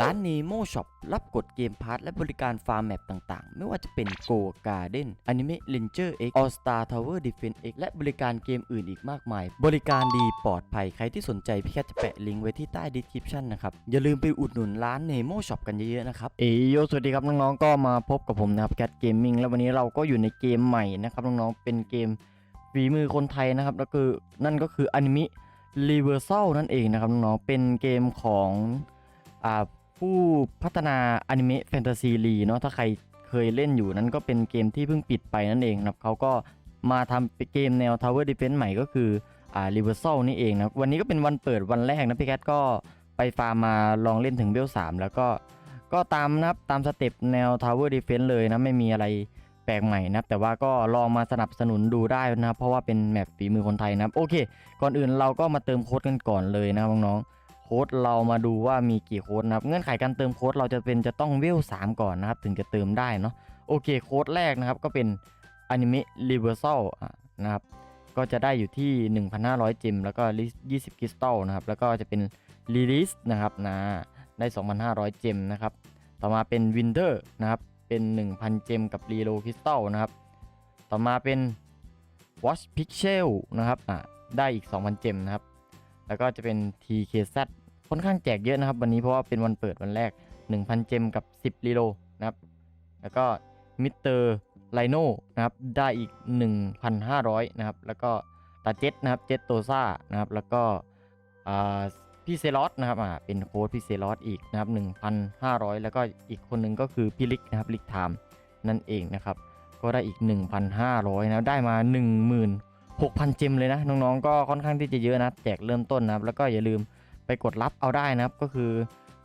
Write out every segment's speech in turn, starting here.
ร้าน Nemo Shop รับกดเกมพาร์ทและบริการฟาร์มแมปต่างๆ ไม่ว่าจะเป็น Go Garden Anime Ranger X All Star Tower Defense X และบริการเกมอื่นอีกมากมาย บริการดีปลอดภัยใครที่สนใจพี่แคทจะแปะลิงก์ไว้ที่ใต้ description นะครับ อย่าลืมไปอุดหนุนร้าน Nemo Shop กันเยอะๆนะครับ เอยโยสวัสดีครับน้องๆ ก็มาพบกับผมนะครับแคทเกมมิ่งแล้ววันนี้เราก็อยู่ในเกมใหม่นะครับน้องๆ เป็นเกมฝีมือคนไทยนะครับแล้วคือนั่นก็คืออนิเมะ Reversal นั่นเองนะครับน้องๆ เป็นเกมของอ่า ผู้พัฒนาอนิเมะแฟนตาซีรีเนาะถ้าใครเคยเล่นอยู่นั้นก็เป็นเกมที่เพิ่งปิดไปนั่นเองนะครับเขาก็มาทำเป็นเกมแนว Tower Defense ใหม่ก็คืออ่า Reversal นี่เองนะวันนี้ก็เป็นวันเปิดวันแรกนะพี่แคทก็ไปฟาร์มมาลองเล่นถึงเบล3แล้วก็ก็ตามนะครับตามสเต็ปแนว Tower Defense เลยนะไม่มีอะไรแปลกใหม่นะแต่ว่าก็ลองมาสนับสนุนดูได้นะเพราะว่าเป็นแมปฝีมือคนไทยนะโอเค ก่อนอื่นเราก็มาเติมโค้ดกันก่อนเลยนะน้องๆ ค้ดเรามาดูว่ามีกี่โค้ดนะครับ เงื่อนไขการเติมโค้ดเราจะเป็นจะต้องเวล3ก่อนนะครับ ถึงจะเติมได้เนาะโอเคโค้ดแรกนะครับก็เป็น Anime Reversal อะนะครับก็จะได้อยู่ที่ 1,500 จิม แล้วก็ 20 คริสตัลนะครับ แล้วก็จะเป็น Release นะครับนะได้ 2,500 เจมนะครับ ต่อมาเป็น Winter นะครับ เป็น 1,000 เจม กับ Reload คริสตัลนะครับ ต่อมาเป็น Watch Pixel นะครับอะได้อีก 2,000 เจมนะครับ แล้วก็จะเป็น TKZ ค่อนข้างแจกเยอะนะครับ วันนี้เพราะว่าเป็นวันเปิดวันแรก 1,000 เจมกับ 10 รีโลนะครับ แล้วก็มิสเตอร์ไลโนนะครับได้อีก 1,500 นะครับ แล้วก็ตาเจ็ตนะครับเจ็ตโตซ่านะครับ แล้วก็พี่เซลอสนะครับอ่าเป็นโค้ดพี่เซลอสอีกนะครับ1,500 แล้วก็อีกคนหนึ่งก็คือพี่ลิกนะครับลิกไทม์นั่นเองนะครับ ก็ได้อีก 1,500 นะครับได้มา1 6,000 เจมเลยนะน้องๆก็ค่อนข้างที่จะเยอะนะแจกเริ่มต้นนะครับแล้วก็อย่าลืมไปกดรับเอาได้นะครับก็คือ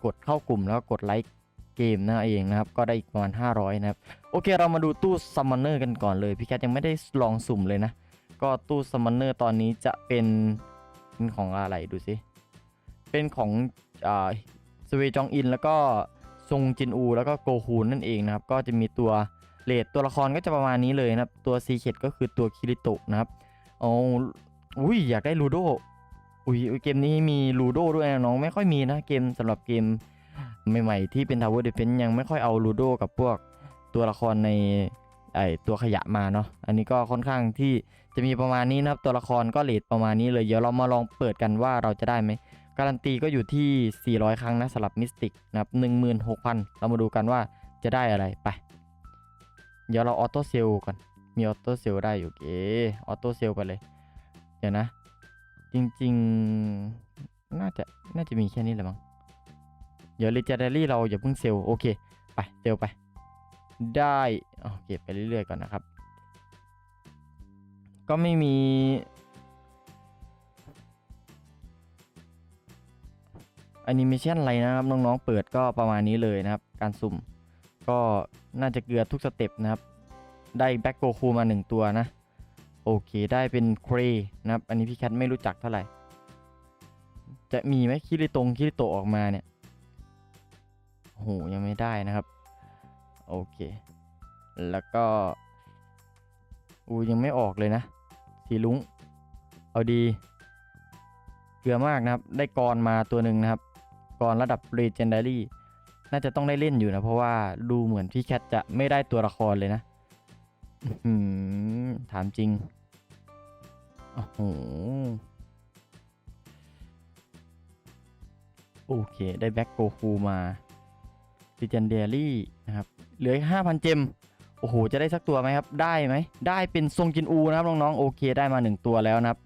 กดเข้ากลุ่มแล้วก็กดไลค์เกมนั่นเองนะครับก็ได้อีกประมาณ 500 นะครับ โอเคเรามาดูตู้ซัมมอนเนอร์กันก่อนเลยพี่แคทยังไม่ได้ลองสุ่มเลยนะ ก็ตู้ซัมมอนเนอร์ตอนนี้จะเป็นเป็นของอะไรดูสิเป็นของอ่าสเวจองอินแล้วก็ซงจินอู แล้วก็โกฮูนนั่นเองนะครับ ก็จะมีตัวเลดตัวละครก็จะประมาณนี้เลยนะครับ ตัวซีเคดก็คือตัวคิริโตะนะครับ อ๋อุ้ยอยากได้ลูโดอุ้ยเกมนี้มีลูโดด้วยนะน้องไม่ค่อยมีนะเกมสำหรับเกมใหม่ๆที่เป็น Tower Defense ยังไม่ค่อยเอาลูโดกับพวกตัวละครในไอตัวขยะมาเนาะอันนี้ก็ค่อนข้างที่จะมีประมาณนี้นะครับตัวละครก็เลทประมาณนี้เลยเดี๋ยวเรามาลองเปิดกันว่าเราจะได้ไหมการันตีก็อยู่ที่ 400 ครั้งนะสำหรับมิสติกนะครับ16,000 เรามาดูกันว่าจะได้อะไรไป เดี๋ยวเราออโต้เซลก่อน มีออโต้เซลได้อยู่เก๋ออโต้เซลไปเลย เดี๋ยวนะ จริงๆ น่าจะน่าจะมีแค่นี้แหละมั้งเดี๋ยว l ีเจ d ด r รี่เราอย่าเพิ่งเซลโอเค ไปเซลไป ได้โอเคไปเรื่อยๆก่อนนะครับ ก็ไม่มีแอนิเมชันอะไรนะครับ น้องๆ เปิดก็ประมาณนี้เลยนะครับ การสุ่ม ก็น่าจะเกลือทุกสเต็ปนะครับ ได้แบ็กโกคูมา 1 ตัวนะ โอเคได้เป็นเครนะครับ อันนี้พี่แคทไม่รู้จักเท่าไหร่ จะมีไหมคิริตงคิริโตออกมาเนี่ยโหยังไม่ได้นะครับ โอเค แล้วก็ อูยังไม่ออกเลยนะ สีลุงเอาดี เกลือมากนะครับ ได้กรมาตัวหนึ่งนะครับกรระดับ Legendary น่าจะต้องได้เล่นอยู่นะ เพราะว่าดูเหมือนพี่แคทจะไม่ได้ตัวละครเลยนะ อื้อหือถามจริง โอ้โห โอเค ได้แบ็กโกคูมาดิจันเดลี่นะครับ เหลือห้าพันเจม โอ้โห จะได้สักตัวไหมครับ ได้ไหม ได้เป็นทรงจินอูนะครับ น้องๆ โอเค ได้มาหนึ่งตัวแล้วนะครับ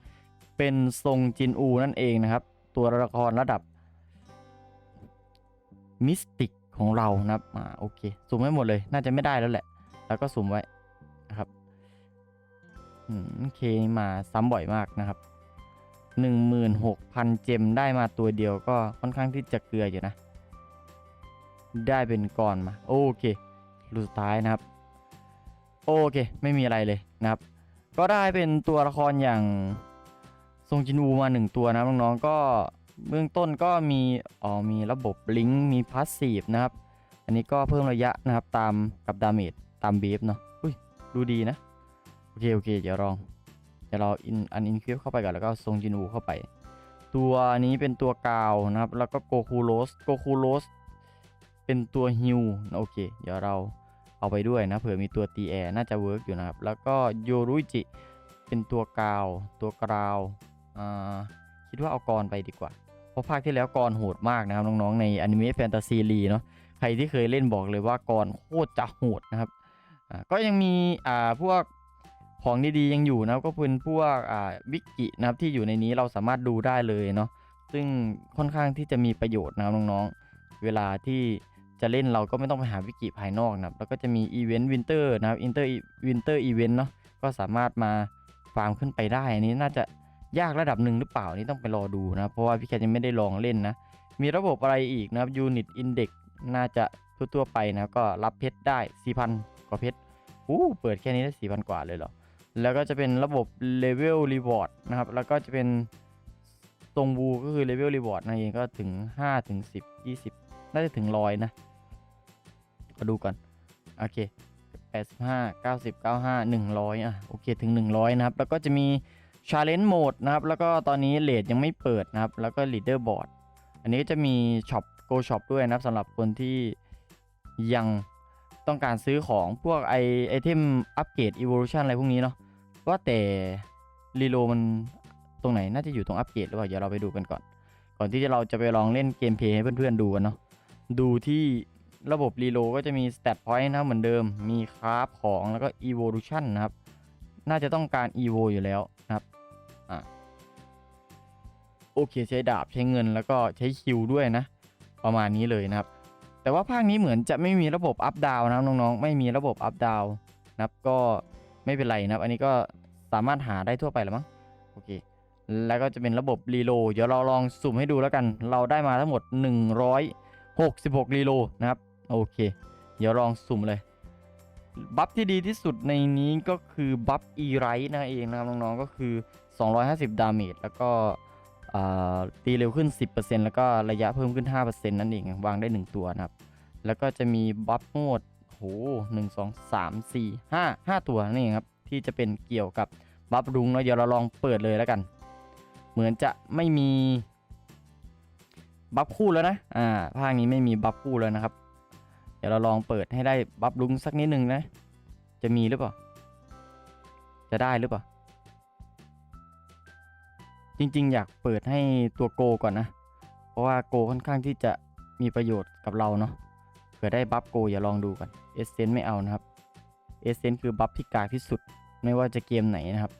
เป็นทรงจินอูนั่นเองนะครับ ตัวละครระดับมิสติกของเรานะครับ อ่า โอเค สุ่มไว้หมดเลย น่าจะไม่ได้แล้วแหละ แล้วก็สุ่มไว้ เคมาซ้ำบ่อยมากนะครับ 16,000 เจมได้มาตัวเดียวก็ค่อนข้างที่จะเกลืออยู่นะ ได้เป็นก้อนมา โอเครูสุดท้ายนะครับ โอเค ไม่มีอะไรเลยนะครับ ก็ได้เป็นตัวละครอย่างทรงจินอูมาหนึ่งตัวนะน้องๆก็เบื้องต้นก็มีอ๋อมีระบบลิงก์มีพาสซีฟนะครับ อันนี้ก็เพิ่มระยะนะครับตามกับดาเมจตามบีฟเนาะอุ้ยดูดีนะ เคโอเค เดี๋ยวลอง เดี๋ยวเราอินอันอินคริปเข้าไปก่อนแล้วก็ทรงจินอูเข้าไป ตัวนี้เป็นตัวกาวนะครับ แล้วก็โกคูโรสโกคูโรสเป็นตัวฮิวโอเค เดี๋ยวเราเอาไปด้วยนะเผื่อมีตัวตีแอร์น่าจะเวิร์กอยู่นะครับ แล้วก็โยรุจิเป็นตัวกาว ตัวกราวอ่าคิดว่าเอากรไปดีกว่า เพราะภาคที่แล้วกรโหดมากนะครับน้องๆในอนิเมะแฟนตาซีรีเนาะใครที่เคยเล่นบอกเลยว่ากรโคตรจะโหดนะครับอ่าก็ยังมีอ่าพวก ของดีๆยังอยู่นะครับก็เป็นพวกอ่าวิกินะครับที่อยู่ในนี้เราสามารถดูได้เลยเนาะซึ่งค่อนข้างที่จะมีประโยชน์นะครับน้องๆ เวลาที่จะเล่นเราก็ไม่ต้องไปหาวิกิภายนอกนะครับแล้วก็จะมีอีเวนต์วินเตอร์นะครับอินเตอร์วินเตอร์อีเวนต์เนาะก็สามารถมาฟาร์มขึ้นไปได้อันนี้น่าจะยากระดับหนึ่งหรือเปล่านี่ต้องไปรอดูนะเพราะว่าพี่แคทยังไม่ได้ลองเล่นนะมีระบบอะไรอีกนะครับ Unit Index น่าจะทั่วๆไปนะก็รับเพชรได้ 4,000 กว่าเพชรอู้เปิดแค่นี้ได้ 4,000 กว่าเลยเหรอ แล้วก็จะเป็นระบบ Level Reward นะครับ แล้วก็จะเป็นตรงบูก็คือ Level Reward นั่นเองก็ถึง 5 ถึง 10 20 น่าจะถึงร้อยนะก็ดูก่อน โอเค 85 90 95 100 อะ โอเค ถึง 100 นะครับ แล้วก็จะมี Challenge Mode นะครับ แล้วก็ตอนนี้เลทยังไม่เปิดนะครับ แล้วก็ Leader Board อันนี้ก็จะมี Shop Go Shop ด้วยนะครับสำหรับคนที่ยังต้องการซื้อของพวกไอไอเทมอัปเกรด Evolution อะไรพวกนี้เนาะ ว่าแต่รีโลมันตรงไหนน่าจะอยู่ตรงอัปเกรดหรือเปล่าเดี๋ยวเราไปดูกันก่อน ก่อนที่เราจะไปลองเล่นเกมเพย์ให้เพื่อนๆดูกันเนาะดูที่ระบบรีโลก็จะมี stat point นะเหมือนเดิมมีคราฟของแล้วก็ evolution นะครับ น่าจะต้องการ evo อยู่แล้วนะครับอะโอเคใช้ดาบใช้เงินแล้วก็ใช้คิวด้วยนะ ประมาณนี้เลยนะครับ แต่ว่าภาคนี้เหมือนจะไม่มีระบบอัพดาวนะครับน้องๆ ไม่มีระบบอัพดาวนะครับก็ ไม่เป็นไรนะครับ อันนี้ก็สามารถหาได้ทั่วไปแล้วมั้งโอเค แล้วก็จะเป็นระบบรีโลเดี๋ยวเราลองสุ่มให้ดูแล้วกัน เราได้มาทั้งหมด 166รีโหลนะครับโอเค เดี๋ยวลองสุ่มเลยบัฟที่ดีที่สุดในนี้ก็คือบัฟอีไรท์นั่นเองนะครับน้องๆก็คือ 250 ดาเมจแล้วก็ตีเร็วขึ้น 10%แล้วก็ระยะเพิ่มขึ้น 5%นั่นเองวางได้ 1 ตัวนะครับ แล้วก็จะมีบัฟโหมด โหหนึ่งสองสามสี่ห้าห้าตัวนั่ครับ ที่จะเป็นเกี่ยวกับบัฟรุงเนาะเดี๋ยวเราลองเปิดเลยแล้วกัน เหมือนจะไม่มีบัฟคู่แล้วนะ อ่า ภาคนี้ไม่มีบัฟคู่แล้วนะครับ เดี๋ยวเราลองเปิดให้ได้บัฟลุงสักนิดนึงนะ จะมีหรือเปล่า จะได้หรือเปล่า จริงๆ อยากเปิดให้ตัวโกก่อนนะ เพราะว่าโกค่อนข้างที่จะมีประโยชน์กับเราเนาะ เผื่อได้บัฟโกอย่าลองดูก่อนเอเซนไม่เอานะครับเอเซนคือบัฟที่กากที่สุดไม่ว่าจะเกมไหนนะครับ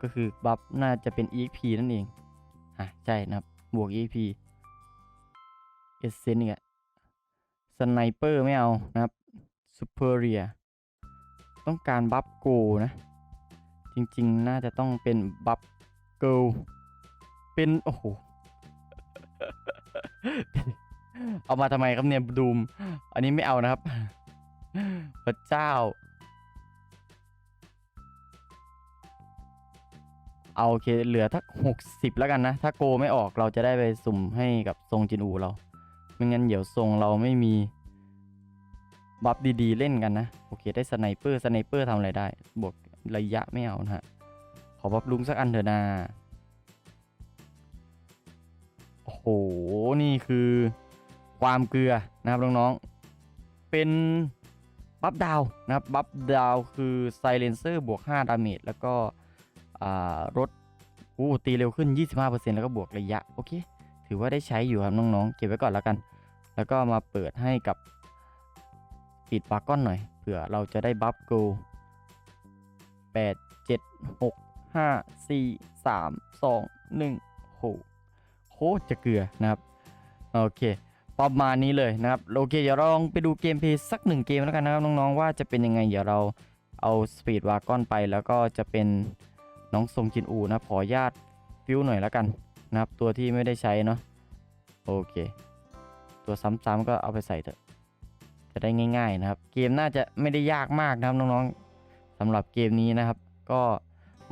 ก็คือบัฟน่าจะเป็น EXP นั่นเองอะใช่นะครับบวก EXP เอเซนเนี่ยสไนเปอร์ไม่เอานะครับซูเปอร์เรียต้องการบัฟโกนะ จริงๆ น่าจะต้องเป็นบัฟเกิลเป็น โอ้โห เอามาทำไมครับเนี่ยดูม อันนี้ไม่เอานะครับ พระเจ้า เอาโอเค เหลือทักหกสิบแล้วกันนะ ถ้าโกไม่ออกเราจะได้ไปสุ่มให้กับทรงจินอูเรา ไม่งั้นเดี๋ยวทรงเราไม่มีบัฟดีๆ เล่นกันนะ โอเค ได้สไนเปอร์สไนเปอร์ทำอะไรได้ บวกระยะไม่เอานะฮะ ขอบัฟลุงสักอันเถอะนาโอ้โห นี่คือ ความเกลือนะครับน้องๆ เป็นบัฟดาวนะครับบัฟดาวคือไซเลนเซอร์บวก 5 ดาเมจแล้วก็รถอู้ตีเร็วขึ้น 25%แล้วก็บวกระยะ โอเค ถือว่าได้ใช้อยู่ครับน้องๆ เก็บไว้ก่อนแล้วกัน แล้วก็มาเปิดให้กับปิดปากก้อนหน่อย เผื่อเราจะได้บัฟโกแปดเจ็ดหกห้าสี่สามสองหนึ่งโหโคตรจะเกลือนะครับ โอเค ประมาณนี้เลยนะครับโอเคเดี๋ยวเราลองไปดูเกมเพลย์สักหนึ่งเกมแล้วกันนะครับน้องๆว่าจะเป็นยังไงเดี๋ยวเราเอาสปีดวากอนไปแล้วก็จะเป็นน้องทรงจินอูนะขอญาตฟิวหน่อยแล้วกันนะครับตัวที่ไม่ได้ใช้เนาะโอเค ตัวซ้ำๆก็เอาไปใส่เถอะ จะได้ง่าย ๆนะครับ เกมน่าจะไม่ได้ยากมากนะครับน้องๆสำหรับเกมนี้นะครับ ก็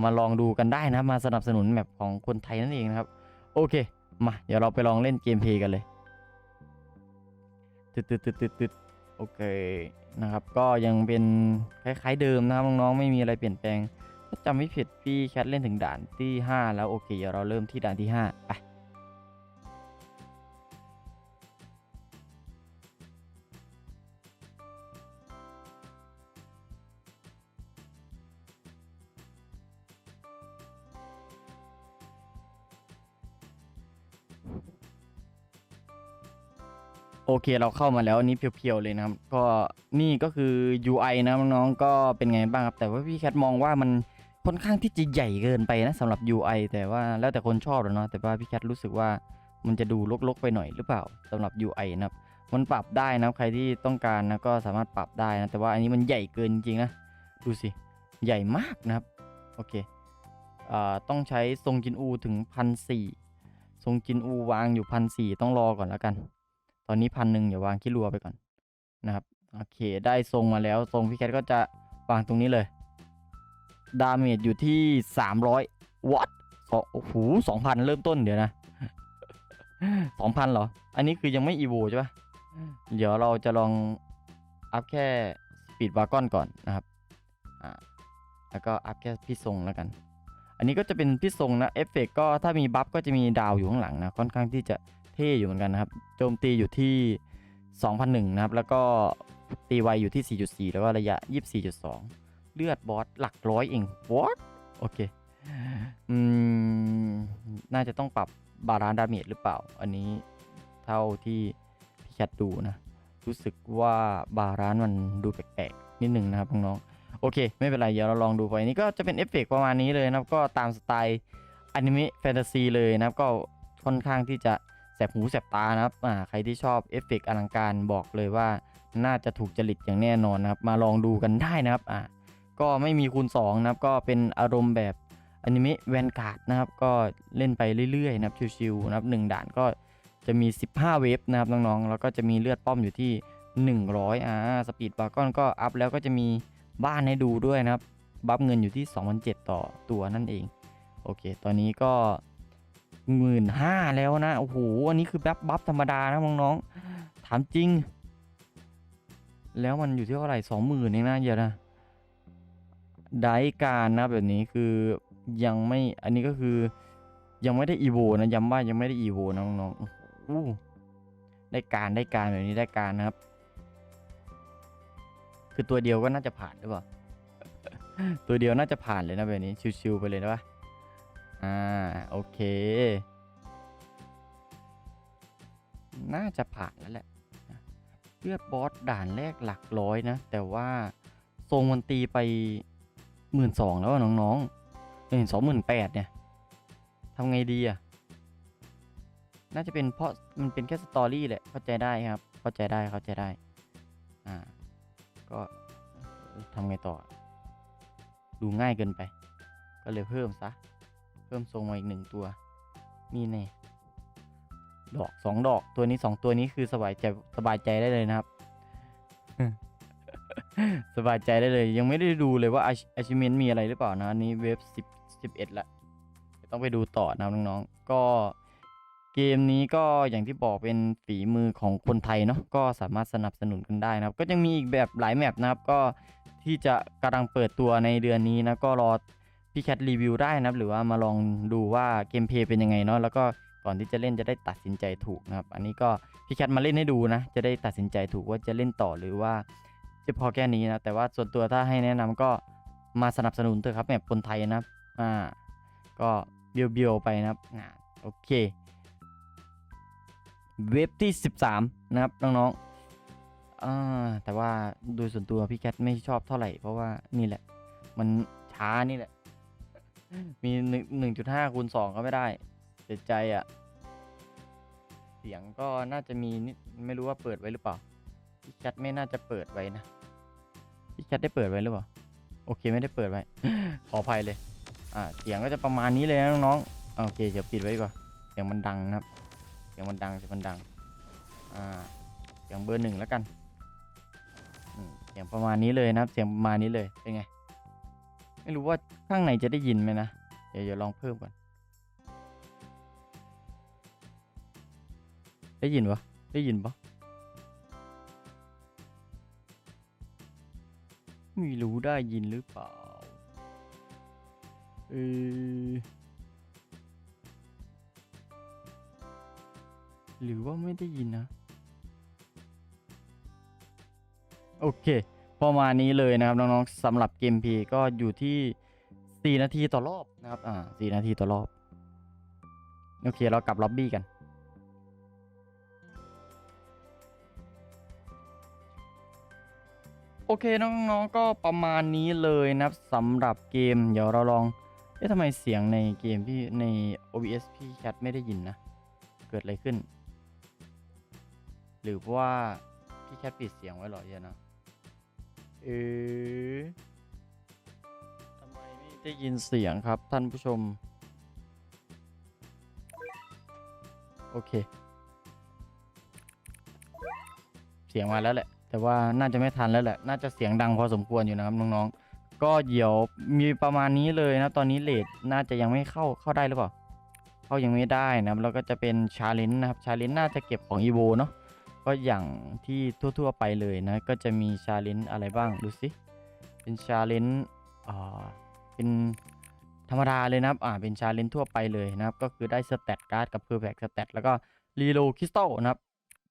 มาลองดูกันได้นะมาสนับสนุนแมปของคนไทยนั่นเองนะครับ โอเค มาเดี๋ยวเราไปลองเล่นเกมเพลย์กันเลย ตึดตึดตึดตึดตึดโอเคนะครับ ก็ยังเป็นคล้ายๆเดิมนะครับน้องๆไม่มีอะไรเปลี่ยนแปลงถ้าจำไม่ผิดพี่แคทเล่นถึงด่านที่ 5 แล้วโอเคเดี๋ยวเราเริ่มที่ด่านที่5ไป โอเคเราเข้ามาแล้วอันนี้เพียวๆเลยนะครับ ก็นี่ก็คือ UI นะน้องๆก็เป็นไงบ้างครับ แต่ว่าพี่แคทมองว่ามันค่อนข้างที่จะใหญ่เกินไปนะสำหรับ UI แต่ว่าแล้วแต่คนชอบแล้วเนาะแต่ว่าพี่แคทรู้สึกว่ามันจะดูรกๆไปหน่อยหรือเปล่าสำหรับ UI นะครับมันปรับได้นะใครที่ต้องการนะก็สามารถปรับได้นะแต่ว่าอันนี้มันใหญ่เกินจริงนะดูสิใหญ่มากนะครับโอเคอ่าต้องใช้ทรงจินอูถึงพันสี่ทรงจินอูวางอยู่พันสี่ต้องรอก่อนแล้วกัน อนนี้พันหนึ่งเดี๋ยวางขี้รัวไปก่อนนะครับ โอเค ได้ทรงมาแล้ว ทรงพี่แคทก็จะวางตรงนี้เลย ดาเมจอยู่ที่ 300 วัตสองโอ้โหสองพันเริ่มต้นเดี๋ยวนะสองพันเหรอ อันนี้คือยังไม่อีโวใช่ปะเดี๋ยวเราจะลองอัพแค่สปีดวากอนก่อนนะครับ อ่า แล้วก็อัพแค่พี่ทรงแล้วกัน อันนี้ก็จะเป็นพี่ทรงนะ เอฟเฟกก็ถ้ามีบัฟก็จะมีดาวอยู่ข้างหลังนะ ค่อนข้างที่จะ ท่อยู่เหมือนกันนะครับ โจมตีอยู่ที่ 2,001 นะครับ แล้วก็ตีไวอยู่ที่ 4.4 แล้วก็ระยะ 24.2 เลือดบอสหลักร้อยเอง what โอเค อืม น่าจะต้องปรับบาลานซ์ดาเมจหรือเปล่า อันนี้เท่าที่พี่แคทดูนะ รู้สึกว่าบาลานซ์มันดูแปลกๆ นิดหนึ่งนะครับน้องๆโอเค ไม่เป็นไร เดี๋ยวเราลองดูไปนี่ก็จะเป็นเอฟเฟกประมาณนี้เลยนะครับ ก็ตามสไตล์อนิเมะแฟนตาซีเลยนะครับ ก็ค่อนข้างที่จะ สบหูแสบตานะครับอ่าใครที่ชอบเอฟเฟกต์อลังการบอกเลยว่า น่าจะถูกจริตอย่างแน่นอนนะครับ มาลองดูกันได้นะครับอ่าก็ไม่มีคูณ2นะครับ ก็เป็นอารมณ์แบบอนิเมะแวนการ์ดนะครับ ก็เล่นไปเรื่อยๆนะครับ ชิวๆนะครับหนึ่งด่านก็จะมี 15 เวฟนะครับน้องๆ แล้วก็จะมีเลือดป้อมอยู่ที่ 100อ่าสปีดบาร์กอนก็อัพแล้วก็จะมีบ้านให้ดูด้วยนะครับ บัฟเงินอยู่ที่ 2,007ต่อตัวนั่นเอง โอเค ตอนนี้ก็ หมื่นห้าแล้วนะ โอ้โห อันนี้คือแบบบัฟธรรมดานะน้องๆถามจริง แล้วมันอยู่ที่เท่าไหร่สองหมื่นเองนะเดี๋ยวนะได้การนะแบบนี้คือยังไม่อันนี้ก็คือ ยังไม่ได้อีโวนะย้ำว่ายังไม่ได้อีโวนะน้องๆอู้ได้การได้การแบบนี้ได้การนะครับ คือตัวเดียวก็น่าจะผ่านหรือเปล่าตัวเดียวน่าจะผ่านเลยนะแบบนี้ชิวๆไปเลยนะวะ อ่า โอเค น่าจะผ่านแล้วแหละ เลือดบอสด่านแรกหลักร้อยนะ แต่ว่าทรงมันตีไปหมื่นสองแล้วน้องๆเห็นสองหมื่นแปดเนี่ยทำไงดีอะ น่าจะเป็นเพราะมันเป็นแค่สตอรี่แหละ เข้าใจได้ครับ เข้าใจได้เข้าใจได้ อ่า ก็ทำไงต่อ ดูง่ายเกินไป ก็เลยเพิ่มซะ พิ่มทรงมาอีกหนึ่งตัว นี่แน่ดอกสองดอกตัวนี้สองตัวนี้คือสบายใจสบายใจได้เลยนะครับ สบายใจได้เลย ยังไม่ได้ดูเลยว่า achievement มีอะไรหรือเปล่านะอันนี้เว็บสิบสิบเอ็ดละต้องไปดูต่อนะครับน้องๆก็เกมนี้ก็อย่างที่บอกเป็นฝีมือของคนไทยเนาะก็สามารถสนับสนุนกันได้นะครับ ก็ยังมีอีกแบบหลายแมปนะครับก็ที่จะกำลังเปิดตัวในเดือนนี้นะก็รอ พี่แคทรีวิวได้นะครับ หรือว่ามาลองดูว่าเกมเพลย์เป็นยังไงเนาะแล้วก็ก่อนที่จะเล่นจะได้ตัดสินใจถูกนะครับ อันนี้ก็พี่แคทมาเล่นให้ดูนะ จะได้ตัดสินใจถูกว่าจะเล่นต่อหรือว่าจะพอแค่นี้นะแต่ว่าส่วนตัวถ้าให้แนะนำก็มาสนับสนุนเถอะครับแบบคนไทยนะครับอ่าก็เบียวเบียวไปนะครับอ่าโอเค เว็บที่ 13 นะครับน้องๆอ่าแต่ว่าโดยส่วนตัวพี่แคทไม่ชอบเท่าไหร่ เพราะว่านี่แหละ มันช้านี่แหละ มีหนึ่งหนึ่งจุดห้าคูณสองก็ไม่ได้เสียใจอะ่ะ เสียงก็น่าจะมีนิดไม่รู้ว่าเปิดไว้หรือเปล่าพี่แคทไม่น่าจะเปิดไว้นะพี่แคทได้เปิดไว้หรือเปล่า โอเคไม่ได้เปิดไว้ ขออภัยเลย อ่า เสียงก็จะประมาณนี้เลยนะน้องๆโอเคเดี๋ยวปิดไว้ก่อนเสียงมันดังนะครับ เสียงมันดังเสียงมันดัง อ่า เสียงเบอร์หนึ่งแล้วกันเสียงประมาณนี้เลยนะครับ เสียงประมาณนี้เลย เป็นไง ไม่รู้ว่าข้างในจะได้ยินไหมนะ เดี๋ยวลองเพิ่มก่อน ได้ยินปะได้ยินปะไม่รู้ได้ยินหรือเปล่า เออหรือว่าไม่ได้ยินนะ โอเค ประมาณนี้เลยนะครับน้องๆสำหรับเกมพีก็อยู่ที่ 4 นาทีต่อรอบนะครับอ่า4นาทีต่อรอบ โอเคเรากลับล็อบบี้กัน โอเคน้องๆก็ประมาณนี้เลยนะครับสำหรับเกม เดี๋ยวเราลองเอ๊ะทำไมเสียงในเกมพี่ใน OBS พี่แคทไม่ได้ยินนะ เกิดอะไรขึ้น หรือว่าพี่แคทปิดเสียงไว้หรอเยอนะ เอ๊ะทำไมไม่ได้ยินเสียงครับท่านผู้ชม โอเค เสียงมาแล้วแหละ แต่ว่าน่าจะไม่ทันแล้วแหละ น่าจะเสียงดังพอสมควรอยู่นะครับน้องๆ ก็เดี๋ยวมีประมาณนี้เลยนะ ตอนนี้เลทน่าจะยังไม่เข้าเข้าได้หรือเปล่า เข้ายังไม่ได้นะครับแล้วก็จะเป็นชาเลนจ์นะครับชาเลนจ์น่าจะเก็บของอีโวเนาะ ก็อย่างที่ทั่ว ๆ ไปเลยนะ ก็จะมีชาเลนจ์อะไรบ้าง ดูสิ เป็นชาเลนจ์อ่าเป็นธรรมดาเลยนะครับ อ่า เป็นชาเลนจ์ทั่วไปเลยนะครับ ก็คือได้สเตตการ์ดกับเพอร์แฟกสเตตแล้วก็รีโลคริสตัลนะครับ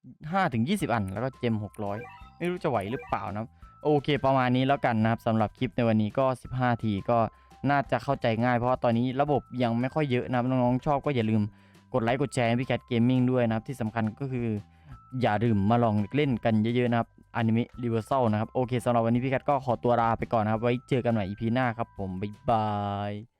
5ถึง20อัน แล้วก็เจม600ไม่รู้จะไหวหรือเปล่านะครับ โอเค ประมาณนี้แล้วกันนะครับสำหรับคลิปในวันนี้ก็ 15 ทีก็น่าจะเข้าใจง่าย เพราะตอนนี้ระบบยังไม่ค่อยเยอะนะครับ น้องๆชอบก็อย่าลืมกดไลค์กดแชร์พี่แคทเกมมิ่งด้วยนะครับ ที่สำคัญก็คือ อย่าลืมมาลองเล่นกันเยอะๆนะครับอนิเมะรีเวอร์ซนะครับ โอเคสำหรับวันนี้พี่แคทก็ขอตัวลาไปก่อนนะครับ ไว้เจอกันใหม่ EP หน้าครับผม บ๊ายบาย